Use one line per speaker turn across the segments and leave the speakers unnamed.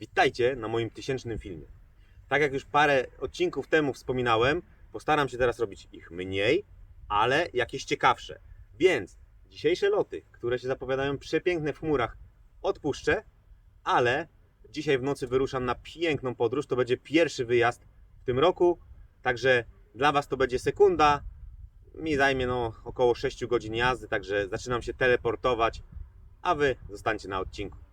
Witajcie na moim tysięcznym filmie. Tak jak już parę odcinków temu wspominałem, postaram się teraz robić ich mniej, ale jakieś ciekawsze. Więc dzisiejsze loty, które się zapowiadają przepiękne w chmurach, odpuszczę, ale dzisiaj w nocy wyruszam na piękną podróż. To będzie pierwszy wyjazd w tym roku, także dla Was to będzie sekunda. Mi zajmie no, około 6 godzin jazdy, także zaczynam się teleportować, a Wy zostańcie na odcinku.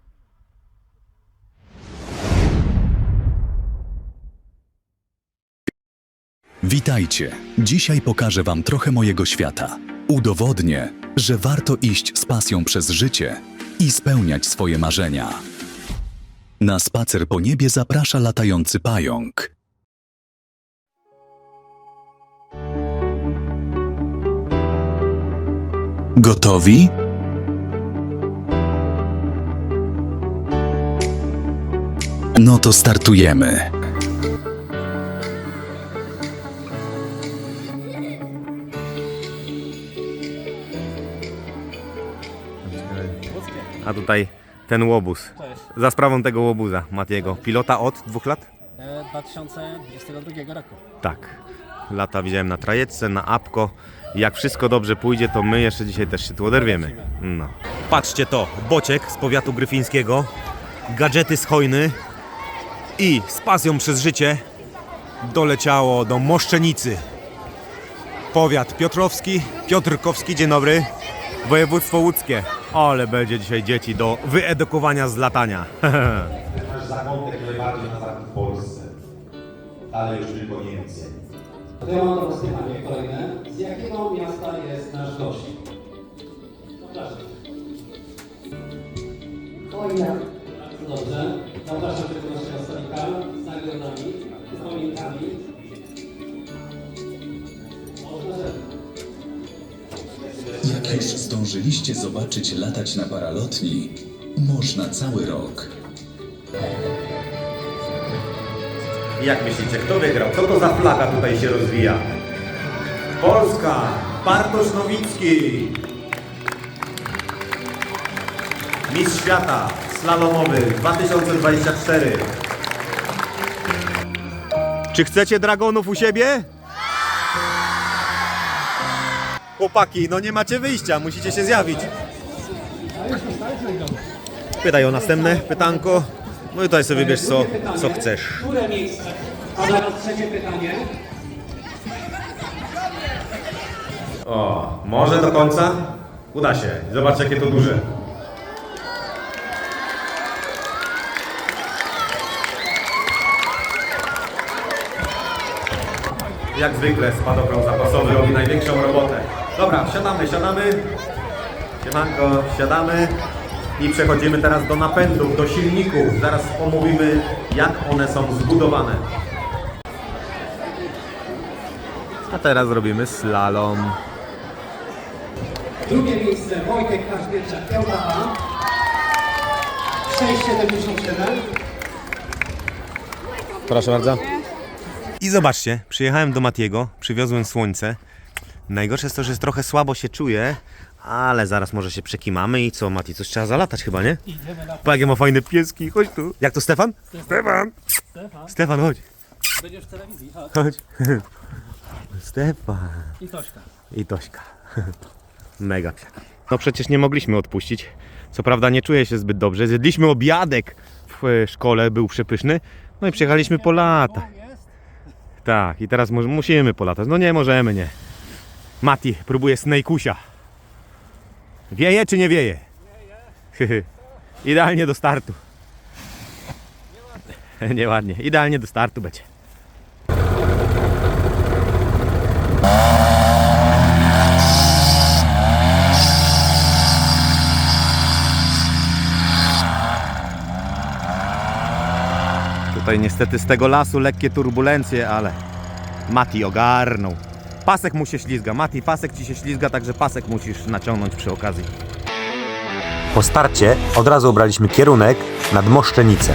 Witajcie. Dzisiaj pokażę Wam trochę mojego świata. Udowodnię, że warto iść z pasją przez życie i spełniać swoje marzenia. Na spacer po niebie zaprasza latający pająk. Gotowi? No to startujemy.
A tutaj ten łobuz.
Cześć.
Za sprawą tego łobuza, Matiego. Pilota od dwóch lat?
E, 2022 roku.
Tak. Lata widziałem na trajetce, na apko. Jak wszystko dobrze pójdzie, to my jeszcze dzisiaj też się tu oderwiemy. No. Patrzcie to, bociek z powiatu gryfińskiego, gadżety z hojny i z pasją przez życie doleciało do Moszczenicy. Powiat Piotrowski, Piotrkowski, dzień dobry. Województwo łódzkie. Ale będzie dzisiaj dzieci do wyedukowania z latania.
nasz zakątek najbardziej na zachód w Polsce, ale już tylko Niemcy.
To ja mam do Was pytanie kolejne. Z jakiego miasta jest nasz gość? Zapraszam. Chojna. Dobrze. Zapraszam do naszego stolika z nagrodami, z pamiętami.
Zdążyliście zobaczyć latać na paralotni, można cały rok.
Jak myślicie, kto wygrał? Co to za flaga tutaj się rozwija? Polska! Bartosz Nowicki! Mistrz świata slalomowy 2024 Czy chcecie dragonów u siebie? Chłopaki, no nie macie wyjścia, musicie się zjawić. Pytaj o następne pytanko. No i tutaj sobie wybierz co, co chcesz.
Które miejsce? A zaraz trzecie pytanie.
O, może do końca? Uda się. Zobacz jakie to duże. Jak zwykle spadochron zapasowy robi największą robotę. Dobra, siadamy, siadamy. Siemanko, siadamy. I przechodzimy teraz do napędów, do silników. Zaraz omówimy jak one są zbudowane. A teraz robimy slalom.
Drugie miejsce Wojtek Kaszbierczak, Ełdata. 6,77.
Proszę bardzo. I zobaczcie, przyjechałem do Matiego, przywiozłem słońce. Najgorsze jest to, że trochę słabo się czuję, ale zaraz może się przekimamy i co, Mati, coś trzeba zalatać chyba, nie?
Idziemy na
Pa, jakie ma fajne pieski, chodź tu. Jak to Stefan? Stefan!
Stefan.
Stefan, chodź.
Będziesz w telewizji, chodź.
Chodź. Stefan.
I Tośka.
I Tośka. Mega. No przecież nie mogliśmy odpuścić. Co prawda nie czuję się zbyt dobrze. Zjedliśmy obiadek w e, szkole, był przepyszny. No i przyjechaliśmy po latach. Tak, i teraz mu- musimy polatać. No nie możemy, nie. Mati próbuje snejkusia. Wieje czy nie wieje? Wieje. Idealnie do startu. Nieładnie. Idealnie do startu będzie. Tutaj niestety z tego lasu lekkie turbulencje, ale Mati ogarnął. Pasek mu się ślizga. Mati, pasek ci się ślizga, także pasek musisz naciągnąć przy okazji.
Po starcie od razu obraliśmy kierunek nad Moszczenicę.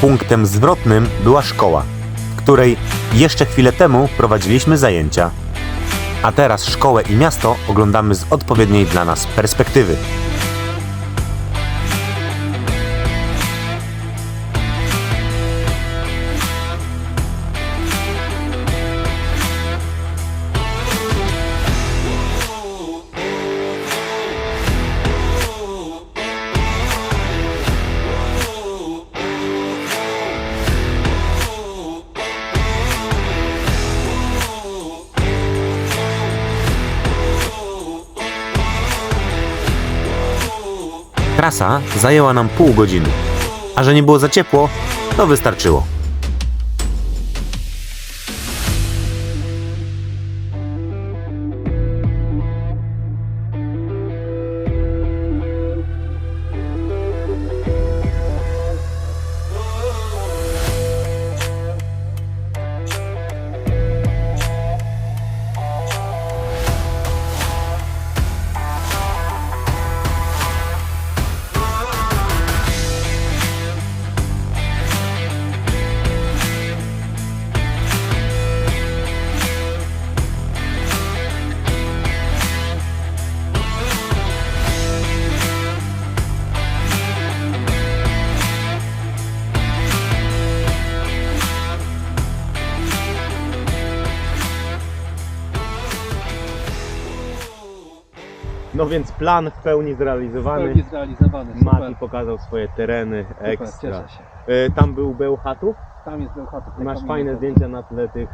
punktem zwrotnym była szkoła, w której jeszcze chwilę temu prowadziliśmy zajęcia. A teraz szkołę i miasto oglądamy z odpowiedniej dla nas perspektywy. Trasa zajęła nam pół godziny, a że nie było za ciepło, to wystarczyło.
No więc plan w pełni zrealizowany.
Pełni zrealizowany,
Mati pokazał swoje tereny
Super,
ekstra.
cieszę się.
E, Tam był Bełchatów.
Tam jest Bełchatów.
Masz
tak
fajne
pamiętam.
zdjęcia na tle tych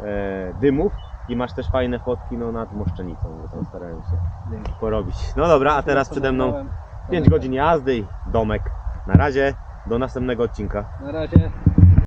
e, e, dymów i masz też fajne fotki no, nad Moszczenicą, bo tam starałem się
Dzięki.
porobić. No dobra, a teraz przede mną
Nagrałem.
5 godzin jazdy i domek. Na razie, do następnego odcinka.
Na razie.